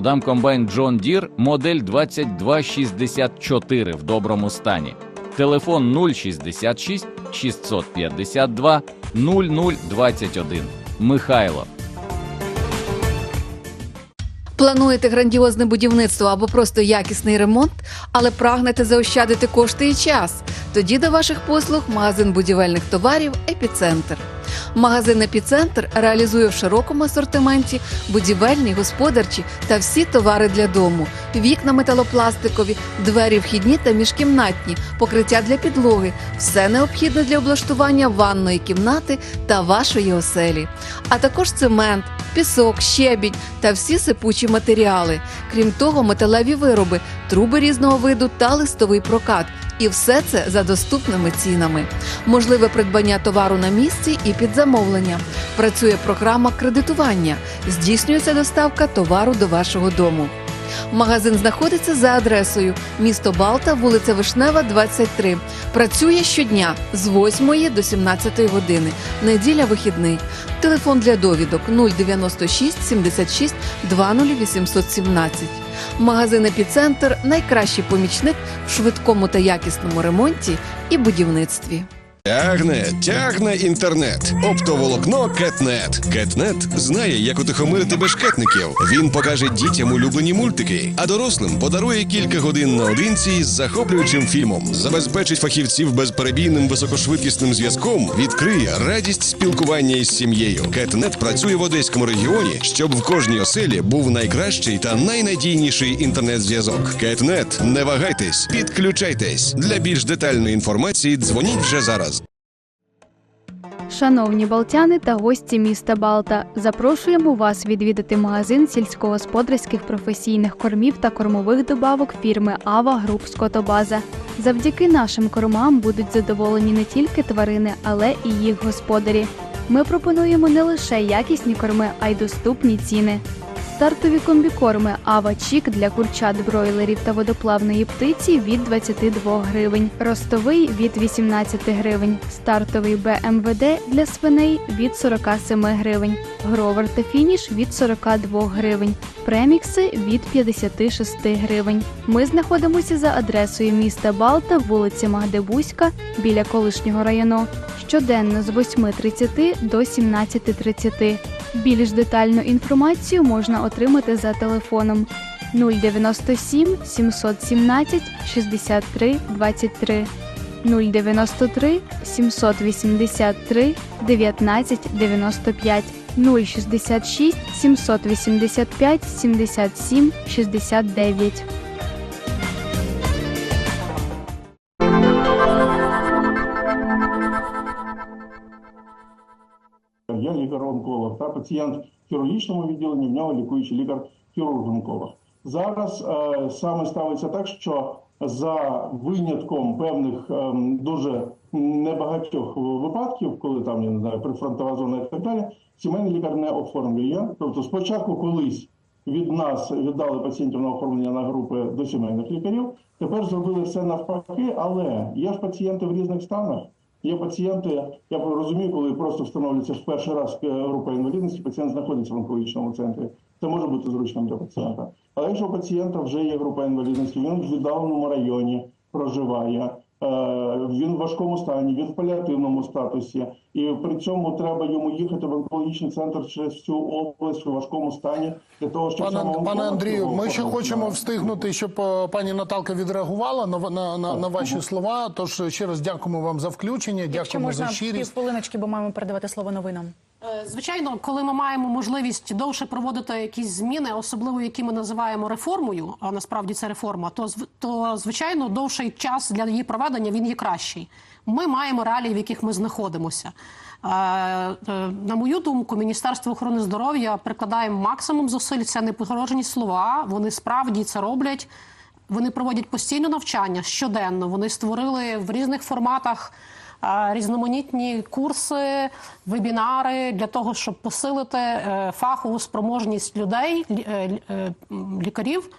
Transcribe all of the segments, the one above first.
Продам комбайн John Deere модель 2264 в доброму стані. Телефон 066 652 0021. Михайло. Плануєте грандіозне будівництво або просто якісний ремонт, але прагнете заощадити кошти і час. Тоді до ваших послуг магазин будівельних товарів Епіцентр. Магазин Епіцентр реалізує в широкому асортименті будівельні, господарчі та всі товари для дому: вікна металопластикові, двері вхідні та міжкімнатні, покриття для підлоги, все необхідне для облаштування ванної кімнати та вашої оселі, а також цемент, пісок, щебінь та всі сипучі матеріали. Крім того, металеві вироби, труби різного виду та листовий прокат. І все це за доступними цінами. Можливе придбання товару на місці і під замовлення. Працює програма кредитування. Здійснюється доставка товару до вашого дому. Магазин знаходиться за адресою місто Балта, вулиця Вишнева, 23. Працює щодня з 8 до 17 години. Неділя вихідний. Телефон для довідок 096 76 20817. Магазин Епіцентр найкращий помічник в швидкому та якісному ремонті і будівництві. Тягне, тягне інтернет. Оптоволокно Кетнет. Кетнет знає, як утихомирити бешкетників. Він покаже дітям улюблені мультики, а дорослим подарує кілька годин наодинці з захоплюючим фільмом. Забезпечить фахівців безперебійним високошвидкісним зв'язком. Відкриє радість спілкування із сім'єю. Кетнет працює в одеському регіоні, щоб в кожній оселі був найкращий та найнадійніший інтернет-зв'язок. Кетнет, не вагайтесь, підключайтесь. Для більш детальної інформації дзвоніть вже зараз. Шановні балтяни та гості міста Балта, запрошуємо вас відвідати магазин сільськогосподарських професійних кормів та кормових добавок фірми Ава Груп Скотобаза. Завдяки нашим кормам будуть задоволені не тільки тварини, але і їх господарі. Ми пропонуємо не лише якісні корми, а й доступні ціни. Стартові комбікорми Ава Чік для курчат бройлерів та водоплавної птиці від 22 гривень, ростовий від 18 гривень, стартовий БМВД для свиней від 47 гривень, гровер та фініш від 42 гривень, премікси від 56 гривень. Ми знаходимося за адресою міста Балта, вулиця Магдебузька біля колишнього району. Щоденно з 8.30 до 17.30. Більш детальну інформацію можна отримати за телефоном 097 717 63 23 093 783 19 95 066 785 77 69 Лікар-онколог, та пацієнт в хірургічному відділенні, в нього лікуючий лікар хірург-онколог. Зараз е, саме ставиться так, що за винятком певних ем, дуже небагатьох випадків, коли там я не знаю, прифронтова зона і так далі, сімейний лікар не оформлює. Тобто, спочатку колись від нас віддали пацієнтів на оформлення на групи до сімейних лікарів. Тепер зробили все навпаки, але є ж пацієнти в різних станах. Є пацієнти, я розумію, коли просто встановлюється в перший раз е, група інвалідності, пацієнт знаходиться в онкологічному центрі. Це може бути зручним для пацієнта. Але якщо у пацієнта вже є група інвалідності, він в віддаленому районі проживає, е, він в важкому стані, він в паліативному статусі, і при цьому треба йому їхати в онкологічний центр через всю область в важкому стані для того, щоб Пане, пане Андрію, ми ще хочемо встигнути, щоб е, пані Наталка відреагувала на, на, на, на ваші слова. Тож ще раз дякуємо вам за включення, Якщо дякуємо можна за щирість. півхвилиночки, бо маємо передавати слово новинам. Е, Звичайно, коли ми маємо можливість довше проводити якісь зміни, особливо які ми називаємо реформою, а насправді це реформа, то то звичайно довший час для її проведення він є кращий. Ми маємо реалії, в яких ми знаходимося. Е, е, На мою думку, Міністерство охорони здоров'я прикладає максимум зусиль. Це не порожні слова. Вони справді це роблять. Вони проводять постійно навчання щоденно. Вони створили в різних форматах е, різноманітні курси, вебінари для того, щоб посилити фахову спроможність людей, лікарів.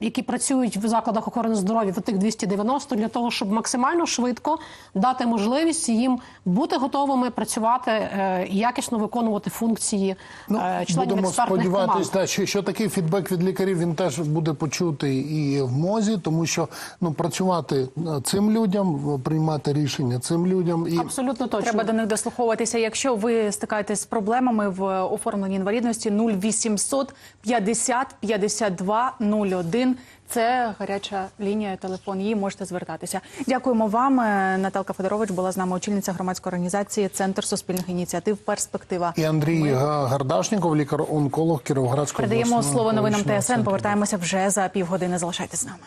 Які працюють в закладах охорони здоров'я, в тих 290, для того, щоб максимально швидко дати можливість їм бути готовими працювати е, і якісно виконувати функції е, членів Ну, Будемо експертних сподіватися, команд. та, що, що такий фідбек від лікарів він теж буде почутий і в мозі, тому що ну працювати е, цим людям, приймати рішення цим людям і Абсолютно точно. Треба до них дослуховуватися. Якщо ви стикаєтесь з проблемами в оформленні інвалідності 0800 50 52 01. Це гаряча лінія, телефон. Її можете звертатися. Дякуємо вам. Е, Наталка Федорович була з нами очільниця громадської організації Центр суспільних ініціатив. Перспектива. І Андрій Га- Гардашніков, лікар-онколог Кіровоградського Передаємо слово новинам ТСН. центру. Повертаємося вже за півгодини. Залишайтесь з нами.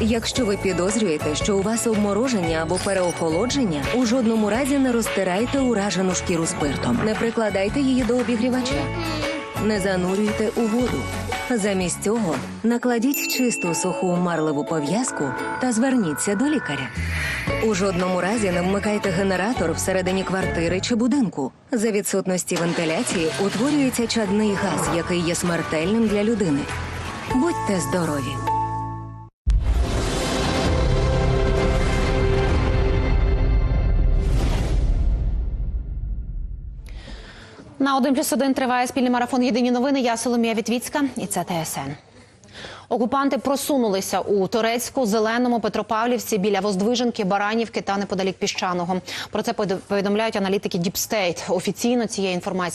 Якщо ви підозрюєте, що у вас обмороження або переохолодження, у жодному разі не розтирайте уражену шкіру спиртом. Не прикладайте її до обігрівача. Не занурюйте у воду. Замість цього накладіть чисту суху марливу пов'язку та зверніться до лікаря. У жодному разі не вмикайте генератор всередині квартири чи будинку. За відсутності вентиляції утворюється чадний газ, який є смертельним для людини. Будьте здорові! На 1 плюс 1 триває спільний марафон Єдині новини. Я Соломія Вітвіцька і це ТСН. Окупанти просунулися у Торецьку, Зеленому, Петропавлівці біля Воздвиженки, Баранівки та неподалік Піщаного. Про це повідомляють аналітики Діпстейт. Офіційно цієї інформації.